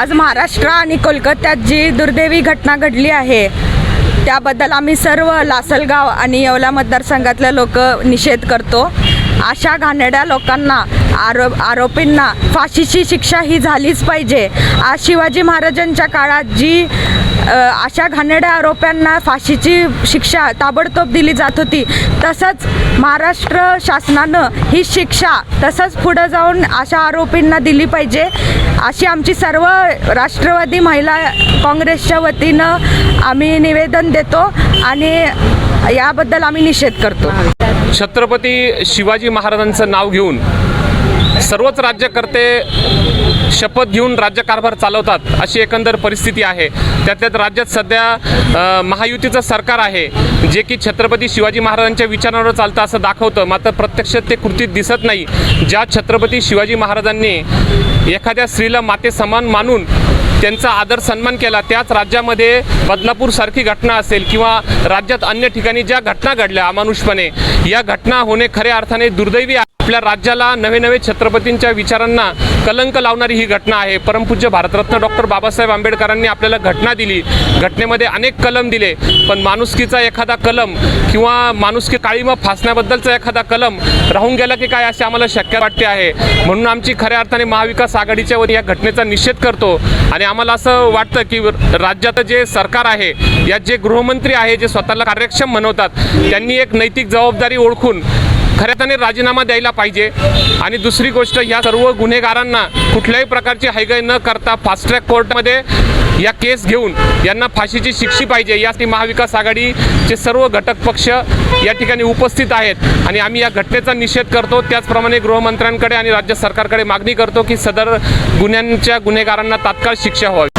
आज महाराष्ट्र आणि कोलकात्यात जी दुर्दैवी घटना घडली आहे त्याबद्दल आम्ही सर्व लासलगाव आणि येवला मतदारसंघातले लोक निषेध करतो. अशा घाणेरड्या लोकांना आरो आरोपींना फाशीची शिक्षा ही झालीच पाहिजे. आज शिवाजी महाराजांच्या काळात जी अशा घाणेड्या आरोप्यांना फाशीची शिक्षा ताबडतोब दिली जात होती. तसंच महाराष्ट्र शासनानं ही शिक्षा तसंच पुढं जाऊन अशा आरोपींना दिली पाहिजे. अशी आमची सर्व राष्ट्रवादी महिला काँग्रेसच्या वतीनं आम्ही निवेदन देतो आणि याबद्दल आम्ही निषेध करतो. छत्रपती शिवाजी महाराजांचं नाव घेऊन सर्वच राज्यकर्ते शपथ घेऊन राज्यकारभार चालवतात अशी एकंदर परिस्थिती आहे. त्यात राज्यात सध्या महायुतीचं सरकार आहे जे की छत्रपती शिवाजी महाराजांच्या विचारांवर चालतं असं दाखवतं. मात्र प्रत्यक्षात ते कृतीत दिसत नाही. ज्या छत्रपती शिवाजी महाराजांनी एखाद्या स्त्रीला माते समान मानून त्यांचा आदर सन्मान केला. त्याच राज्यामध्ये बदलापूर सारखी घटना असेल किंवा राज्यात अन्य ठिकाणी ज्या घटना घडल्या अमानुषपणे या घटना होणे खऱ्या अर्थाने दुर्दैवी आहे. आपल्या राज्याला नवे नवे छत्रपतींच्या विचारांना कलंक लावणारी ही घटना आहे. परमपूज्य भारतरत्न डॉक्टर बाबासाहेब आंबेडकरांनी आपल्याला घटना दिली. घटनेमध्ये अनेक कलम दिले. पण माणुसकीचा एखादा कलम किंवा माणुसकी काळीमा फासण्याबद्दलचा एखादा कलम राहून गेला की काय असे आम्हाला शक्य वाटते आहे. म्हणून आमची खऱ्या अर्थाने महाविकास आघाडीच्या वर या घटनेचा निषेध करतो. आणि आम्हाला असं वाटतं की राज्यात जे सरकार आहे यात जे गृहमंत्री आहे जे स्वतःला कार्यक्षम म्हणवतात त्यांनी एक नैतिक जबाबदारी ओळखून खऱ्याने राजीनामा द्यायला पाहिजे. आणि दुसरी गोष्ट या सर्व गुन्हेगारांना कुठल्याही प्रकारची हायगाई न करता फास्ट ट्रॅक कोर्टमध्ये या केस घेऊन यांना फाशीची शिक्षी पाहिजे. यासाठी महाविकास आघाडीचे सर्व घटक पक्ष या ठिकाणी उपस्थित आहेत. आणि आम्ही या घटनेचा निषेध करतो. त्याचप्रमाणे गृहमंत्र्यांकडे आणि राज्य सरकारकडे मागणी करतो की सदर गुन्ह्यांच्या गुन्हेगारांना तात्काळ शिक्षा व्हावी.